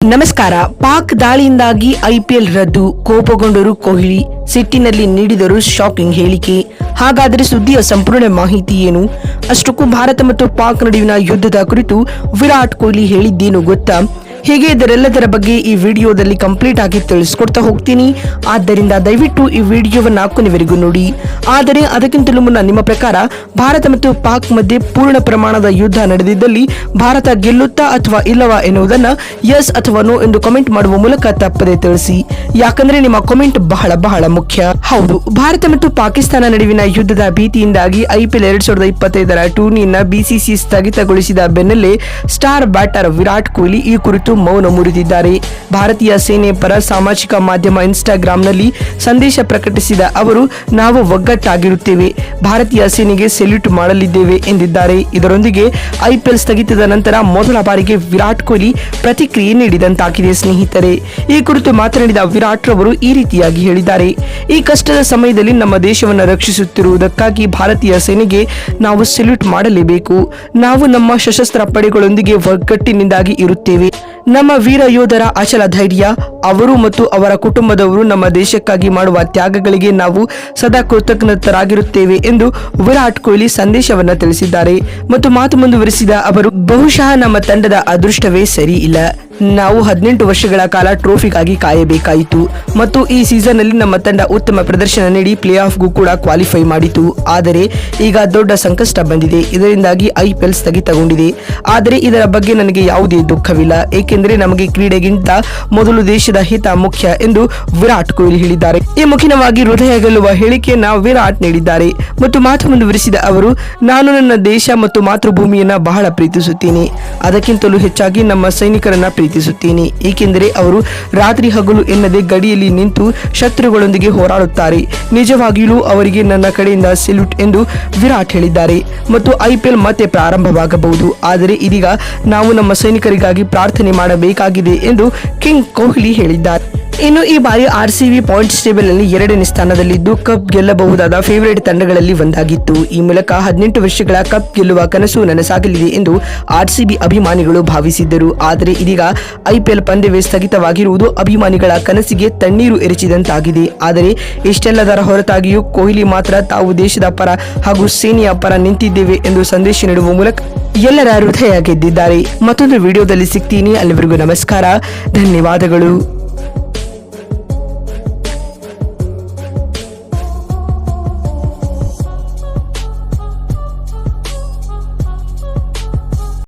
ನಮಸ್ಕಾರ. ಪಾಕ್ ದಾಳಿಯಿಂದಾಗಿ ಐಪಿಎಲ್ ರದ್ದು. ಕೋಪಗೊಂಡರು ಕೊಹ್ಲಿ. ಸಿಟ್ಟಿನಲ್ಲಿ ನೀಡಿದರು ಶಾಕಿಂಗ್ ಹೇಳಿಕೆ. ಹಾಗಾದರೆ ಸುದ್ದಿಯ ಸಂಪೂರ್ಣ ಮಾಹಿತಿ ಏನು? ಅಷ್ಟಕ್ಕೂ ಭಾರತ ಮತ್ತು ಪಾಕ್ ನಡುವಿನ ಯುದ್ಧದ ಕುರಿತು ವಿರಾಟ್ ಕೊಹ್ಲಿ ಹೇಳಿದ್ದೇನು ಗೊತ್ತಾ? ಹೀಗೆ ಇದರೆಲ್ಲದರ ಬಗ್ಗೆ ಈ ವಿಡಿಯೋದಲ್ಲಿ ಕಂಪ್ಲೀಟ್ ಆಗಿ ತಿಳಿಸ್ಕೊಡ್ತಾ ಹೋಗ್ತೀನಿ. ಆದ್ದರಿಂದ ದಯವಿಟ್ಟು ಈ ವಿಡಿಯೋವನ್ನ ಕೊನೆವರೆಗೂ ನೋಡಿ. ಆದರೆ ಅದಕ್ಕಿಂತಲೂ ಮುನ್ನ ನಿಮ್ಮ ಪ್ರಕಾರ ಭಾರತ ಮತ್ತು ಪಾಕ್ ಮಧ್ಯೆ ಪೂರ್ಣ ಪ್ರಮಾಣದ ಯುದ್ಧ ನಡೆದಿದ್ದಲ್ಲಿ ಭಾರತ ಗೆಲ್ಲುತ್ತಾ ಅಥವಾ ಇಲ್ಲವಾ ಎನ್ನುವುದನ್ನ ಎಸ್ ಅಥವಾ ನೋ ಎಂದು ಕಮೆಂಟ್ ಮಾಡುವ ಮೂಲಕ ತಪ್ಪದೆ ತಿಳಿಸಿ. ಯಾಕಂದ್ರೆ ನಿಮ್ಮ ಕಮೆಂಟ್ ಬಹಳ ಬಹಳ ಮುಖ್ಯ. ಹೌದು, ಭಾರತ ಮತ್ತು ಪಾಕಿಸ್ತಾನ ನಡುವಿನ ಯುದ್ಧದ ಭೀತಿಯಿಂದಾಗಿ ಐಪಿಎಲ್ ಎರಡ್ ಸಾವಿರದ ಇಪ್ಪತ್ತೈದರ ಟೂರ್ನಿಯನ್ನ ಬಿಸಿಸಿ ಸ್ಥಗಿತಗೊಳಿಸಿದ ಬೆನ್ನಲ್ಲೇ ಸ್ಟಾರ್ ಬ್ಯಾಟರ್ ವಿರಾಟ್ ಕೊಹ್ಲಿ ಈ ಕುರಿತು ಮೌನ ಮುರಿದಿದ್ದಾರೆ. ಭಾರತೀಯ ಸೇನೆ ಪರ ಸಾಮಾಜಿಕ ಮಾಧ್ಯಮ ಇನ್ಸ್ಟಾಗ್ರಾಂನಲ್ಲಿ ಸಂದೇಶ ಪ್ರಕಟಿಸಿದ ಅವರು, ನಾವು ಒಗ್ಗಟ್ಟಾಗಿರುತ್ತೇವೆ. ಭಾರತೀಯ ಸೇನೆಗೆ ಸೆಲ್ಯೂಟ್ ಮಾಡಲಿದ್ದೇವೆ ಎಂದಿದ್ದಾರೆ. ಇದರೊಂದಿಗೆ ಐಪಿಎಲ್ ಸ್ಥಗಿತದ ನಂತರ ಮೊದಲ ಬಾರಿಗೆ ವಿರಾಟ್ ಕೊಹ್ಲಿ ಪ್ರತಿಕ್ರಿಯೆ ನೀಡಿದಂತಾಗಿದೆ ಸ್ನೇಹಿತರೆ. ಈ ಕುರಿತು ಮಾತನಾಡಿದ ವಿರಾಟ್ ರವರು ಈ ರೀತಿಯಾಗಿ ಹೇಳಿದ್ದಾರೆ. ಈ ಕಷ್ಟದ ಸಮಯದಲ್ಲಿ ನಮ್ಮ ದೇಶವನ್ನು ರಕ್ಷಿಸುತ್ತಿರುವುದಕ್ಕಾಗಿ ಭಾರತೀಯ ಸೇನೆಗೆ ನಾವು ಸೆಲ್ಯೂಟ್ ಮಾಡಲೇಬೇಕು. ನಾವು ನಮ್ಮ ಸಶಸ್ತ್ರ ಪಡೆಗಳೊಂದಿಗೆ ಒಗ್ಗಟ್ಟಿನಿಂದಾಗಿ ಇರುತ್ತೇವೆ. ನಮ್ಮ ವೀರ ಯೋಧರ ಅಚಲ ಧೈರ್ಯ ಅವರು ಮತ್ತು ಅವರ ಕುಟುಂಬದವರು ನಮ್ಮ ದೇಶಕ್ಕಾಗಿ ಮಾಡುವ ತ್ಯಾಗಗಳಿಗೆ ನಾವು ಸದಾ ಕೃತಜ್ಞತರಾಗಿರುತ್ತೇವೆ ಎಂದು ವಿರಾಟ್ ಕೊಹ್ಲಿ ಸಂದೇಶವನ್ನ ತಿಳಿಸಿದ್ದಾರೆ. ಮತ್ತು ಮಾತು ಮುಂದುವರಿಸಿದ ಅವರು, ಬಹುಶಃ ನಮ್ಮ ತಂಡದ ಅದೃಷ್ಟವೇ ಸರಿ ಇಲ್ಲ. ನಾವು ಹದಿನೆಂಟು ವರ್ಷಗಳ ಕಾಲ ಟ್ರೋಫಿಗಾಗಿ ಕಾಯಬೇಕಾಯಿತು. ಮತ್ತು ಈ ಸೀಸನ್ ಅಲ್ಲಿ ನಮ್ಮ ತಂಡ ಉತ್ತಮ ಪ್ರದರ್ಶನ ನೀಡಿ ಪ್ಲೇ ಆಫ್ಗೂ ಕೂಡ ಕ್ವಾಲಿಫೈ ಮಾಡಿತು. ಆದರೆ ಈಗ ದೊಡ್ಡ ಸಂಕಷ್ಟ ಬಂದಿದೆ. ಇದರಿಂದಾಗಿ ಐಪಿಎಲ್ ಸ್ಥಗಿತಗೊಂಡಿದೆ. ಆದರೆ ಇದರ ಬಗ್ಗೆ ನನಗೆ ಯಾವುದೇ ದುಃಖವಿಲ್ಲ. ಏಕೆಂದರೆ ನಮಗೆ ಕ್ರೀಡೆಗಿಂತ ಮೊದಲು ದೇಶದ ಹಿತ ಮುಖ್ಯ ಎಂದು ವಿರಾಟ್ ಕೊಹ್ಲಿ ಹೇಳಿದ್ದಾರೆ. ಈ ಮುಖಿನವಾಗಿ ಹೃದಯ ಗೆಲ್ಲುವ ಹೇಳಿಕೆಯನ್ನ ವಿರಾಟ್ ನೀಡಿದ್ದಾರೆ. ಮತ್ತು ಮಾತು ಮುಂದುವರಿಸಿದ ಅವರು, ನಾನು ನನ್ನ ದೇಶ ಮತ್ತು ಮಾತೃಭೂಮಿಯನ್ನ ಬಹಳ ಪ್ರೀತಿಸುತ್ತೇನೆ. ಅದಕ್ಕಿಂತಲೂ ಹೆಚ್ಚಾಗಿ ನಮ್ಮ ಸೈನಿಕರನ್ನ ಪ್ರೀತಿಸುತ್ತೇನೆ. ಏಕೆಂದರೆ ಅವರು ರಾತ್ರಿ ಹಗಲು ಎನ್ನದೆ ಗಡಿಯಲ್ಲಿ ನಿಂತು ಶತ್ರುಗಳೊಂದಿಗೆ ಹೋರಾಡುತ್ತಾರೆ. ನಿಜವಾಗಿಯೂ ಅವರಿಗೆ ನನ್ನ ಕಡೆಯಿಂದ ಸೆಲ್ಯೂಟ್ ಎಂದು ವಿರಾಟ್ ಹೇಳಿದ್ದಾರೆ. ಮತ್ತು ಐಪಿಎಲ್ ಮತ್ತೆ ಪ್ರಾರಂಭವಾಗಬಹುದು. ಆದರೆ ಇದೀಗ ನಾವು ನಮ್ಮ ಸೈನಿಕರಿಗಾಗಿ ಪ್ರಾರ್ಥನೆ ಮಾಡಬೇಕಾಗಿದೆ ಎಂದು ಕಿಂಗ್ ಕೊಹ್ಲಿ ಹೇಳಿದ್ದಾರೆ. ಇನ್ನು ಈ ಬಾರಿ ಆರ್ ಸಿ ಬಿ ಪಾಯಿಂಟ್ಸ್ ಟೇಬಲ್ನಲ್ಲಿ ಎರಡನೇ ಸ್ಥಾನದಲ್ಲಿದ್ದು ಕಪ್ ಗೆಲ್ಲಬಹುದಾದ ಫೇವರೇಟ್ ತಂಡಗಳಲ್ಲಿ ಒಂದಾಗಿತ್ತು. ಈ ಮೂಲಕ ಹದಿನೆಂಟು ವರ್ಷಗಳ ಕಪ್ ಗೆಲ್ಲುವ ಕನಸು ನನಸಾಗಲಿದೆ ಎಂದು ಆರ್ ಸಿ ಬಿ ಅಭಿಮಾನಿಗಳು ಭಾವಿಸಿದ್ದರು. ಆದರೆ ಇದೀಗ ಐಪಿಎಲ್ ಪಂದ್ಯವೇ ಸ್ಥಗಿತವಾಗಿರುವುದು ಅಭಿಮಾನಿಗಳ ಕನಸಿಗೆ ತಣ್ಣೀರು ಎರಚಿದಂತಾಗಿದೆ. ಆದರೆ ಇಷ್ಟೆಲ್ಲದರ ಹೊರತಾಗಿಯೂ ಕೊಹ್ಲಿ ಮಾತ್ರ ತಾವು ದೇಶದ ಪರ ಹಾಗೂ ಸೇನೆಯ ಪರ ನಿಂತಿದ್ದೇವೆ ಎಂದು ಸಂದೇಶ ನೀಡುವ ಮೂಲಕ ಎಲ್ಲರ ಹೃದಯ ಗೆದ್ದಿದ್ದಾರೆ. ಮತ್ತೊಂದು ವಿಡಿಯೋದಲ್ಲಿ ಸಿಗ್ತೀನಿ. ಅಲ್ಲಿವರೆಗೂ ನಮಸ್ಕಾರ. ಧನ್ಯವಾದಗಳು.